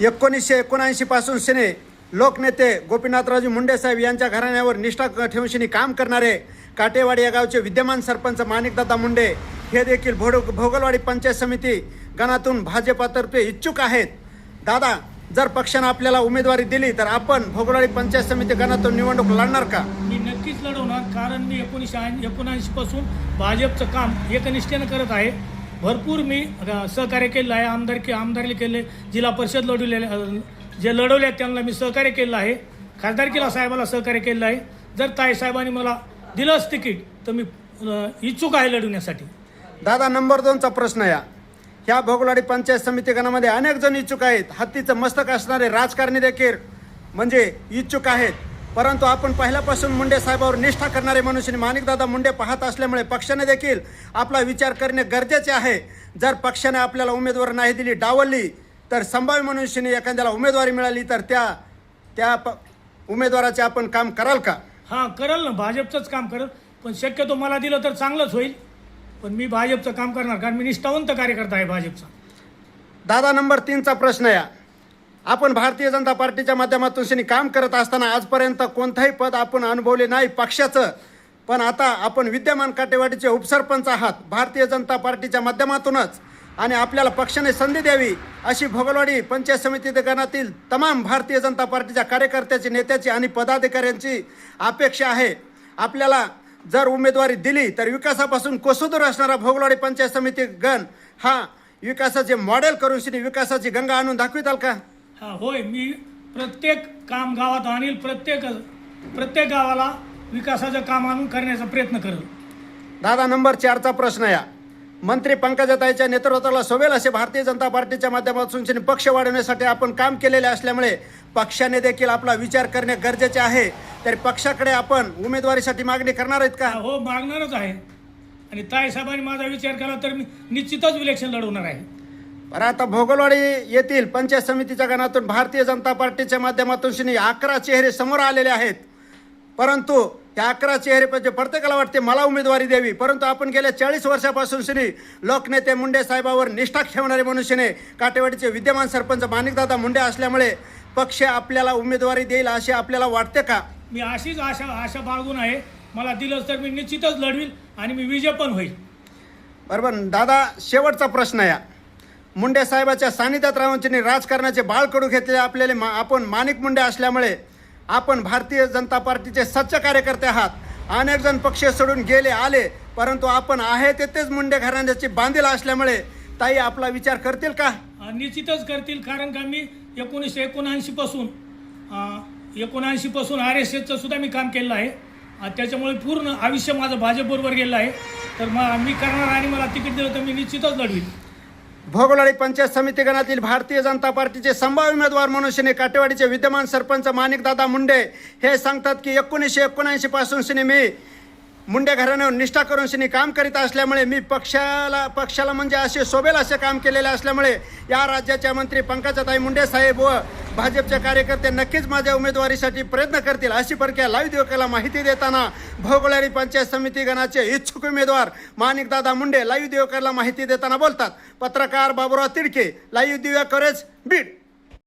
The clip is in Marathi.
एकोणीसशे एकोणऐंशीपासून सिने लोकनेते गोपीनाथराजू मुंडे साहेब यांच्या घराण्यावर निष्ठा ठेवून काम करणारे काटेवाडी या गावचे विद्यमान सरपंच माणिकदादा मुंडे हे देखील भोड भोगलवाडी पंचायत समिती गणातून भाजपातर्फे इच्छुक आहेत. दादा जर पक्षानं आपल्याला उमेदवारी दिली तर आपण भोगलवाडी पंचायत समिती गणातून निवडणूक लढणार का? मी नक्कीच लढवणार कारण मी एकोणीसशे एकोणऐंशी पासून भाजपचं काम एकनिष्ठेनं करत आहे. भरपूर मी सहकार्य केलं आहे. आमदारकी आमदारकी केले जिल्हा परिषद लढवलेले जे लढवले आहेत त्यांना मी सहकार्य केलं आहे. खासदारकीला साहेबाला सहकार्य केलं आहे. जर ताई साहेबांनी मला दिलंच तिकीट तर मी इच्छुक आहे लढवण्यासाठी. दादा नंबर दोनचा प्रश्न या. ह्या भोगलाडी पंचायत समिती गणामध्ये अनेक जण इच्छुक आहेत. हत्तीचं मस्तक असणारे राजकारणी देखील म्हणजे इच्छुक आहेत. परंतु आपण पहिल्यापासून मुंडे साहेबावर निष्ठा करणारे मनुष्य माणिकदादा मुंडे पाहत असल्यामुळे पक्षाने देखील आपला विचार करणे गरजेचे आहे. जर पक्षाने आपल्याला उमेदवार नाही दिली डावलली तर संभाव्य मनुष्याने एखाद्याला उमेदवारी मिळाली तर त्या त्या प उमेदवाराचे आपण काम कराल का? हां करल ना. भाजपचंच काम करल. पण शक्यतो मला दिलं तर चांगलंच होईल. पण मी भाजपचं काम करणार कारण मी निष्ठावंत कार्यकर्ता आहे भाजपचा. दादा नंबर तीनचा प्रश्न या. आपण भारतीय जनता पार्टीच्या माध्यमातून शनी काम करत असताना आजपर्यंत कोणताही पद आपण अनुभवले नाही पक्षाचं. पण आता आपण विद्यमान काटेवाडीचे उपसरपंच आहात भारतीय जनता पार्टीच्या माध्यमातूनच. आणि आपल्याला पक्षाने संधी द्यावी अशी भोगलवाडी पंचायत समिती गणातील तमाम भारतीय जनता पार्टीच्या कार्यकर्त्याची नेत्याची आणि पदाधिकाऱ्यांची अपेक्षा आहे. आपल्याला जर उमेदवारी दिली तर विकासापासून कोसोदूर असणारा भोगलवाडी पंचायत समिती गण हा विकासाचे मॉडेल करून श्री विकासाची गंगा आणून दाखविताल का? हा होय मी प्रत्येक काम गावात आणील प्रत्येक प्रत्येक गावाला विकासाचं काम आणून करण्याचा प्रयत्न करेल. दादा नंबर चारचा प्रश्न या. मंत्री पंकजाताईच्या नेतृत्वाला सोबेल असे भारतीय जनता पार्टीच्या माध्यमातून पक्ष वाढवण्यासाठी आपण काम केलेले असल्यामुळे पक्षाने देखील आपला विचार करणे गरजेचे आहे. तर पक्षाकडे आपण उमेदवारीसाठी मागणी करणार आहेत का? हा, मागणारच आहे. आणि ताई साहेबांनी माझा विचार केला तर मी निश्चितच इलेक्शन लढवणार आहे. बरं आता भोगलवाडी येथील पंचायत समितीच्या गणातून भारतीय जनता पार्टीच्या माध्यमातून श्री अकरा चेहरे समोर आलेले आहेत. परंतु या अकरा चेहरेपैकी प्रत्येकाला वाटते मला उमेदवारी द्यावी. परंतु आपण गेल्या चाळीस वर्षापासून श्री लोकनेते मुंडे साहेबावर निष्ठा ठेवणारे मनुष्यने काटेवाडीचे विद्यमान सरपंच माणिकदादा मुंडे असल्यामुळे पक्ष आपल्याला उमेदवारी देईल असे आपल्याला वाटते का? मी अशीच आशा आशा बाळगून आहे. मला दिलंच तर मी निश्चितच लढवील आणि मी विजय पण होईल. बरोबर. दादा शेवटचा प्रश्न या. मुंडे साहेबाच्या सानिध्यात राहून त्यांनी राजकारणाचे बाळकडू घेतले आपल्याला मा आपण माणिक मुंडे असल्यामुळे आपण भारतीय जनता पार्टीचे सच्च कार्यकर्ते आहात. अनेक जण पक्ष सोडून गेले आले परंतु आपण आहे तेथेच मुंडे घराण्याची बांधील असल्यामुळे. ताई आपला विचार करतील का? निश्चितच करतील कारण का मी एकोणीसशे एकोणऐंशी पासून एकोणऐंशी पासून आर एस एसचं सुद्धा मी काम केलं आहे. त्याच्यामुळे पूर्ण आयुष्य माझं भाजपबरोबर गेलं आहे. तर मग मी करणार आणि मला तिकीट दिलं तर मी निश्चितच लढवीन. भोगलाडी पंचायत समिती गणातील भारतीय जनता पार्टीचे संभाव्य उमेदवार म्हणून शिने काटेवाडीचे विद्यमान सरपंच माणिकदादा मुंडे हे सांगतात की एकोणीसशे एकोणऐंशी पासून शिने मी मुंडे घराण्यावर निष्ठा करून शिनी काम करीत असल्यामुळे मी पक्षाला पक्षाला म्हणजे असे शोभेल असे काम केलेले असल्यामुळे या राज्याच्या मंत्री पंकजाताई मुंडे साहेब व भाजपचे कार्यकर्ते नक्कीच माझ्या उमेदवारीसाठी प्रयत्न करतील अशी परक्या लाईव्ह देवकाला माहिती देताना भोगलारी पंचायत समिती गणाचे इच्छुक उमेदवार माणिकदादा मुंडे लाईव्ह देवकरला माहिती देताना बोलतात. पत्रकार बाबुराव तिडके लाईव्ह दिव्या करेच बीड.